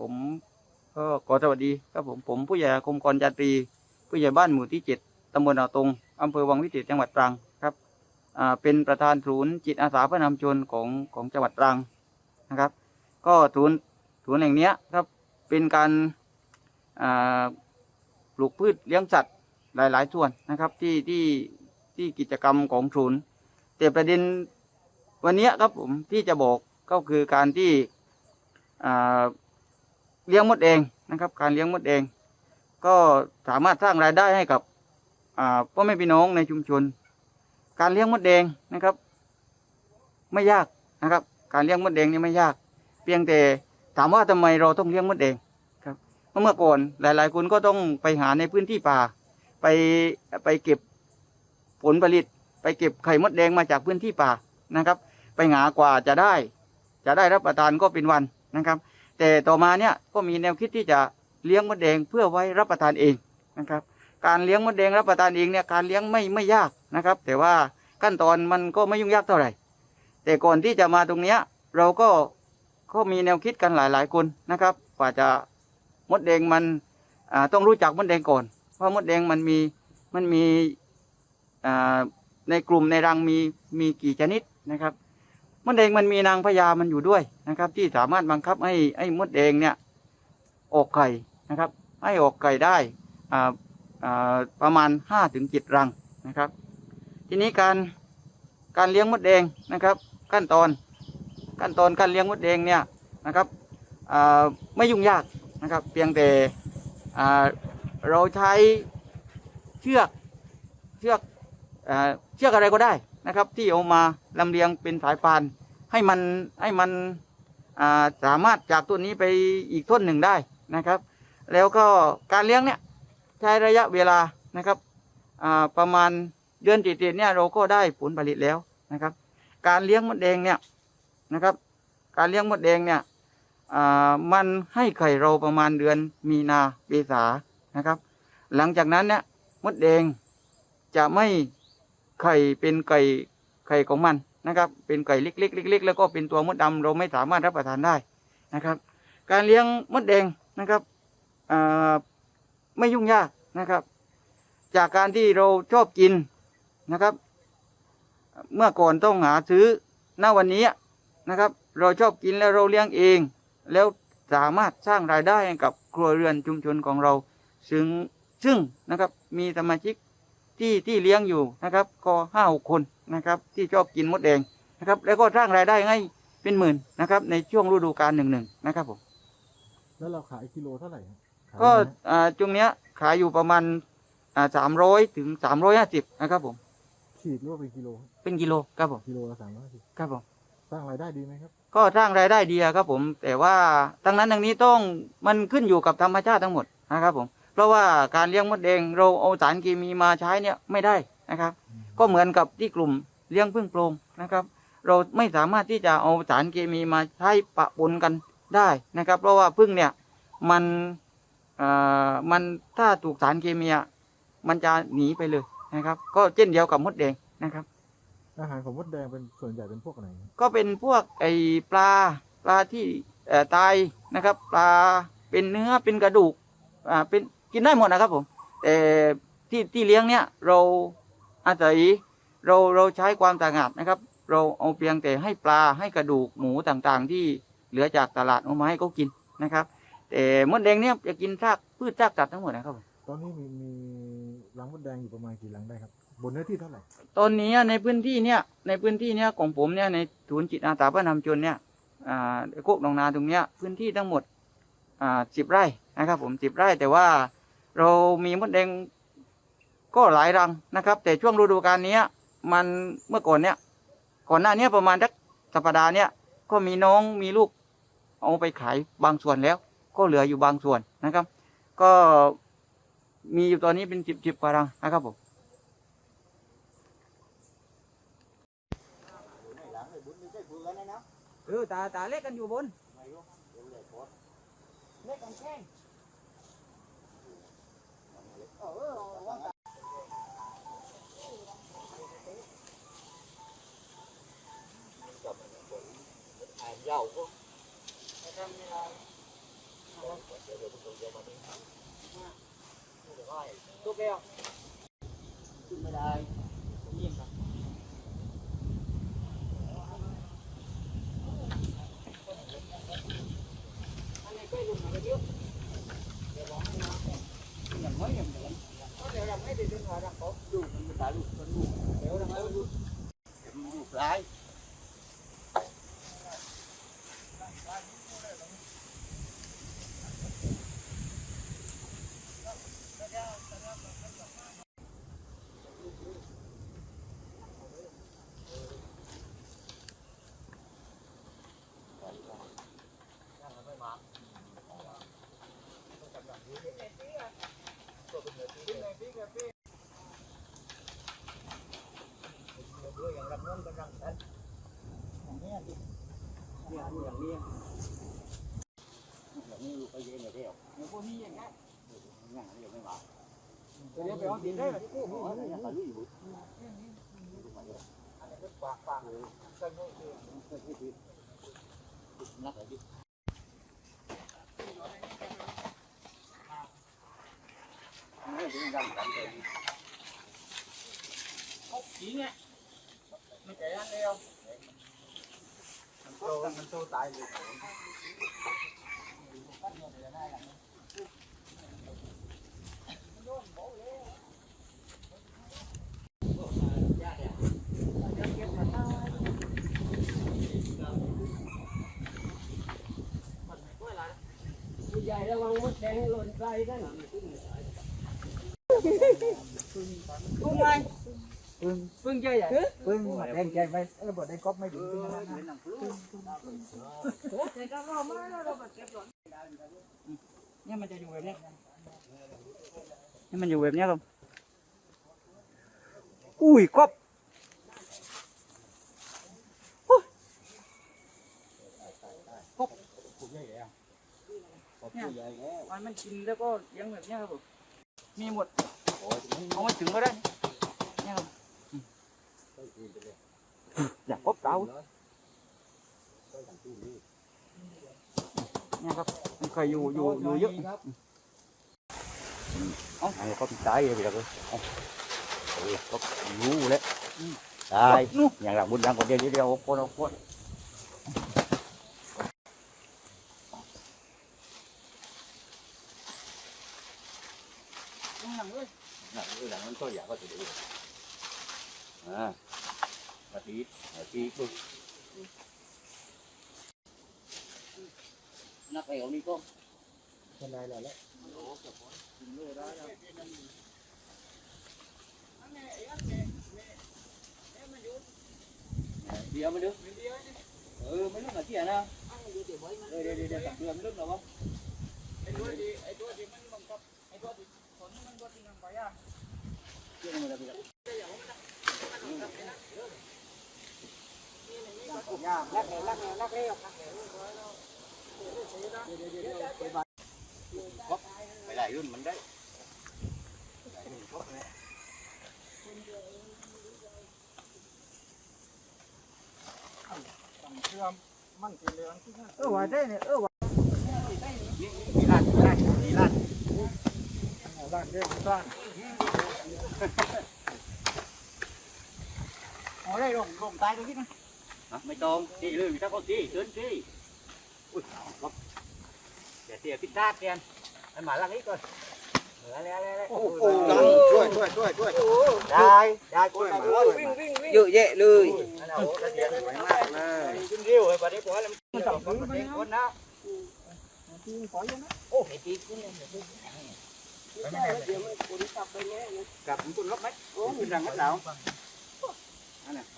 ผมก็ขอสวัสดีครับผมผมผู้ใหญ่คมกรจันตรีผู้ใหญ่บ้านหมู่ที่เจ็ดตำบลอ่าวตรงอำเภอวังวิเศษจังหวัดตรังครับอ่าเป็นประธานศูนย์จิตอาสาพื่อนำชนของของจังหวัดตรังนะครับ ก็ศูนย์ศูนย์แห่งเนี้ยครับเป็นการอ่าปลูกพืชเลี้ยงสัตว์หลาย ๆ ส่วนนะครับที่ที่ที่กิจกรรมของศูนย์แต่ประเด็นวันเนี้ยครับผมที่จะบอกก็คือการที่อ่า เลี้ยงมดเองนะครับ การเลี้ยงมดเองก็สามารถสร้างรายได้ให้กับพ่อแม่พี่น้องในชุมชน การเลี้ยงมดแดงนะครับ ไม่ยากนะครับ การเลี้ยงมดแดงนี่ไม่ยาก เพียงแต่ถามว่าทำไมเราต้องเลี้ยงมดแดงครับเพราะเมื่อก่อนหลาย ๆ คนก็ต้องไปหาในพื้นที่ป่า ไปไปเก็บผลผลิต ไปเก็บไข่มดแดงมาจากพื้นที่ป่านะครับ ไปหากว่าจะได้ จะได้รับประทานก็เป็นวันนะครับ แต่ต่อมาเนี่ยก็มีแนวคิดที่จะเลี้ยงมดแดงเพื่อไว้รับประทานเองนะครับ การเลี้ยงมดแดงรับประทานเองเนี่ยการเลี้ยงไม่ไม่ยากนะครับ แต่ว่าขั้นตอนมันก็ไม่ยุ่งยากเท่าไหร่ แต่ก่อนที่จะมาตรงเนี้ยเราก็ก็มีแนวคิดกันหลาย ๆ คนนะครับ กว่าจะมดแดงมันต้องรู้จักมดแดงก่อน เพราะมดแดงมันมีมันมีในกลุ่มในรังมีมีกี่ชนิดนะครับ มดแดงมันมีนางพญามันอยู่ด้วยนะครับ ที่สามารถบังคับให้ให้มดแดงเนี่ยออกไข่นะครับ ให้ออกไก่ได้ประมาณห้าถึงเจ็ดรังนะครับ ทีนี้การการเลี้ยงมดแดงนะครับ ขั้นตอนขั้นตอนการเลี้ยงมดแดงเนี่ยนะครับไม่ยุ่งยากนะครับ เพียงแต่เราใช้เชือกเชือกเชือกอะไรก็ได้ นะครับ ที่เอามาลำเลียงเป็นสายพาน ให้มันให้มันาสามารถจากต้นนี้ไปอีกต้นหนึ่งได้นะครับ แล้วก็การเลี้ยงเนี่ยใช้ระยะเวลานะครับประมาณเดือนติดๆเนี่ยเราก็ได้ผลผลิตแล้วนะครับ การเลี้ยงมดแดงเนี่ยนะครับ การเลี้ยงมดแดงเนี่ยอ่ามันให้ไข่เราประมาณเดือนมีนาเมษานะครับ หลังจากนั้นเนี่ยมดแดงจะไม่ ไข่เป็นไก่ไข่ของมันนะครับ เป็นไก่เล็กๆเล็กๆแล้วก็เป็นตัวมดดำเราไม่สามารถรับประทานได้นะครับ การเลี้ยงมดแดงนะครับไม่ยุ่งยากนะครับ จากการที่เราชอบกินนะครับ เมื่อก่อนต้องหาซื้อณวันนี้นะครับ เราชอบกินแล้วเราเลี้ยงเอง แล้วสามารถสร้างรายได้ให้กับครัวเรือนชุมชนของเรา ซึ่งซึ่งนะครับมีสมาชิก ที่ที่เลี้ยงอยู่นะครับ ก็ห้าหกคนนะครับที่ชอบกินมดแดงนะครับ แล้วก็สร้างรายได้ให้เป็นหมื่นนะครับ ในช่วงฤดูกาลหนึ่งหนึ่งนะครับผมแล้วเราขายกิโลเท่าไหร่ครับขายก็ยังไงอ่าช่วงเนี้ยขายอยู่ประมาณอ่าสามร้อยถึงสามร้อยห้าสิบนะครับผมขีดหรือว่าเป็นกิโล เป็นกิโลครับผมกิโลละสามร้อยสิบครับผมสร้างรายได้ดีไหมครับ ก็สร้างรายได้ดีอะครับผม แต่ว่าทั้งนั้นทั้งนี้ต้องมันขึ้นอยู่กับธรรมชาติทั้งหมดนะครับผม เพราะว่าการเลี้ยงมดแดงเราเอาสารเคมีมาใช้เนี่ยไม่ได้นะครับ ก็เหมือนกับที่กลุ่มเลี้ยงพึ่งโพรงนะครับ เราไม่สามารถที่จะเอาสารเคมีมาใช้ปะปนกันได้นะครับ เพราะว่าพึ่งเนี่ยมันเอ่อมันถ้าถูกสารเคมีอะมันจะหนีไปเลยนะครับ ก็เช่นเดียวกับมดแดงนะครับ อาหารของมดแดงเป็นส่วนใหญ่เป็นพวกไหนครับก็เป็นพวกไอปลาปลาที่เอ่อตายนะครับ ปลาเป็นเนื้อเป็นกระดูกอ่าเป็น กินได้หมดนะครับผมแต่ที่ที่เลี้ยงเนี่ยเราอาศัยเราเราใช้ความสะอาดนะครับ เราเอาเพียงแต่ให้ปลาให้กระดูกหมูต่างๆ ที่เหลือจากตลาดเอามาให้เขากินนะครับ แต่มดแดงเนี่ยจะกินซากพืชซากสัตว์ทั้งหมดนะครับผมตอนนี้มีมีรังมดแดงอยู่ประมาณกี่รังได้ครับ บนเนื้อที่เท่าไหร่ตอนนี้ในพื้นที่เนี่ยในพื้นที่เนี่ยของผมเนี่ยในศูนย์จิตอาสาเพื่อนำชนเนี่ยอ่าโคกหนองนาตรงเนี้ยพื้นที่ทั้งหมดอ่าสิบไร่นะครับผมสิบไร่แต่ว่า เรามีมดแดงก็หลายรังนะครับ แต่ช่วงฤดูกาลนี้มันเมื่อก่อนเนี้ยก่อนหน้านี้ประมาณสักสัปดาห์เนี้ยก็มีน้องมีลูกเอาไปขายบางส่วนแล้ว ก็เหลืออยู่บางส่วนนะครับ ก็มีอยู่ตอนนี้เป็นสิบสิบกว่ารังนะครับผมเออตาตาเล็กกันอยู่บนเล็กกันแข้ งยาวก็ทำ Right. เนี่ยอย่าง นี้อย่างนี้ลูกไป เย็นเลยเดียวเดี๋ยวพวกนี้อย่างเงี้ยงั้นเดี๋ยวไม่มาเดี๋ยวไปเอาดินได้แบบนี้อ๋อเนี่ยเขาลุยอยู่อันนี้ก็ปากปากเลยใส่ไม่ดีใส่ไม่ดีนักเลยดิไม่ถึงดังกันเลยครบจีเนี่ยไม่ใจอันเดียวมันโตมันโตตายเลยใหญ่ระวังมดแดงหล่นใส่นั่นกุ้งไงปึ้งเยอะใหญ่ปึ้งแดงใจไปเออบ่ได้ก๊อปไม่ถึงปึ้งนะแต่ก็รอมาแล้วเราแบบเก็บหล่นเนี่ยมันจะอยู่แบบนี้นี่มันอยู่แบบนี้ครับอุ้ยกบมันมันกินแล้วก็เลี้ยังแบบเนี้ยครับผมมีหมดเอามาถึงก็ได้เนี่ยครับอยากพบ เต่าเนี่ยครับมันเคยอยู่อยู่อยู่เยอะเอันนี้ก็ตายไปแล้วก็เออก็รู้แล้วตายอย่างหลังบุญดังคนเดียวเดียวคนเอาคนหลังเลยหลังเลยหลังมันก็อยากก็จะดูอ่า มาทีมาทีก็นักเอวนี่ก็เป็นไรแล้วเดี๋ยวมาดูเออไม่รู้มาที่ไหนนะเออเดี๋ยวเดี๋ยวเดี๋ย วตักเดือนลึกหรอวะไอ้ตัวที่ไอ้ตัวที่มันบังคับไอ้ตัวที่สอนมันตัวที่นำไปอะเดี๋ยวมาดูย่าลักเลยลักเลยลักเลยไปหลายรุ่นมันได้เชื่อมมันกินเลยที่นั่นเออว่าได้เนี่ยเออว่ามีร้านมีร้านมีร้านบ้านเรื่องสร้างเอาได้ลงลงตายตรงนี้นะ ไม่ต้องที่เลยมีทั้งคนที่เชิญที่อุ้ยก็เดี๋ยวเสียพิซซ่าแกนให้หมาลังนี้ก่อนเหลือแล้วแล้วโอ้โหช่วยช่วยช่วยช่วยได้ได้กูมาวิ่งวิ่งวิ่งเยอะแยะเลยโอ้ตะเกียงสวยมากเลยขึ้นเรียวเลยประเดี๋ยวผมแล้วมันจับคนเด็กคนนะโอ้ไอ้ปีกนี่เดี๋ยวมันฝนกลับไปแน่เลยกับมันตุนลบไหมโอ้ขึ้นรังมัดแล้วอันน่ะไม่ปีกเก็บมาได้บัวเลยมีบัวมีบัวนี่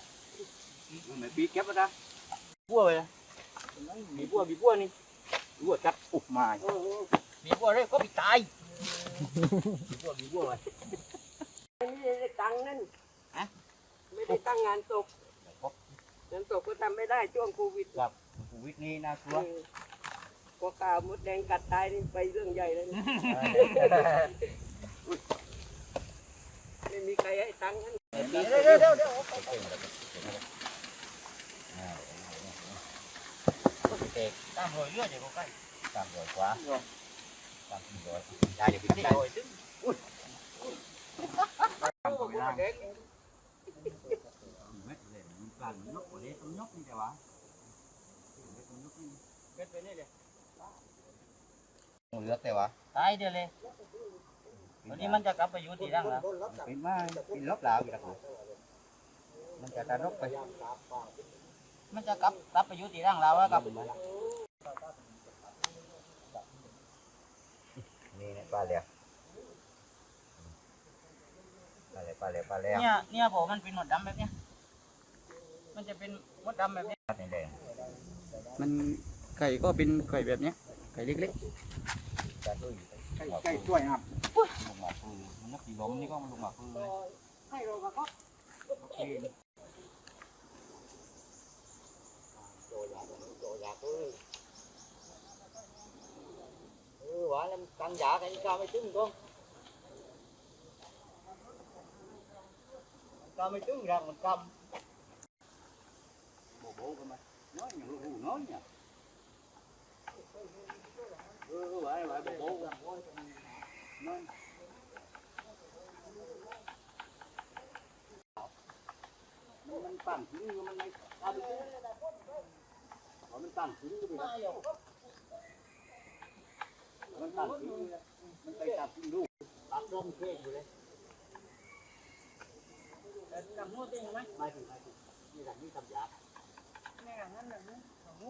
บัวจับอุบมาเออมีบัวเลยก็ไปตายมีบัวมีบัวไม่ได้ตังค์นั่นไม่ได้ตั้งงานศพงานศพก็ทำไม่ได้ช่วงโควิดชีวิตนี้น่ากลัเอวอพอกาวมดแดงกัดตายนี่ไปเรื่องใหญ่เลยนะไม่มีใครให้ตังค์นั่นเดี๋ยวเดี๋ยวเดี๋ยว เดี๋ยวตั้งรอยเลือดอย่างไรสามร้อยกว่าสามสี่ร้อยได้เดี๋ยวไปที่ร้อยซึ่งอุ้ยทำไม่ได้ไม่เลยมีปลาหนกกว่านี้ต้นนกนี่แต่ว่าต้นนกนี่เป็นไปนี่เลยเลือกแต่ว่าตายเดียวเลยวันนี้มันจะกลับไปอยู่ที่ร่างแล้วเป็นมาเป็นลบลาวอยู่แล้วมันจะตะนกไป มันจะกลับกลับไปอยู่ที่ร่างเราแล้วครับนี่เนี่ยปลาเหลียวปลาเหลียวปลาเหลียวปลาเหลียวเนี่ยเนี่ยผมมันเป็นหมดดำแบบเนี้ยมันจะเป็นมดดำแบบนี้ปลาแดงมันไก่ก็เป็นไก่แบบเนี้ยไก่เล็กๆปลาตุ้ยใกล้ใกล้ช่วยครับลงมาปืนมันนักตีลมนี่ก็มันลงมาปืนเลยให้เราก็ เออ ว่าแล้วกัน giả cái cao mấy trứng con cao mấy trứng ra mình cầm bộ bộ cơ mà nói nhiều hù nói nhỉ ừ vậy vậy bộ bộ nói มันมันตั้งทิ้งอยู่มันไมันตัดทิ้งเลยมันไปตัดทิ้งลูกตัดร่มเค้กอยู่เลยๆดำนู่นจริงไหมไม่ถึงไม่ถึงนี่หลังนี่ทำยาแม่งั้นน่ะนะมั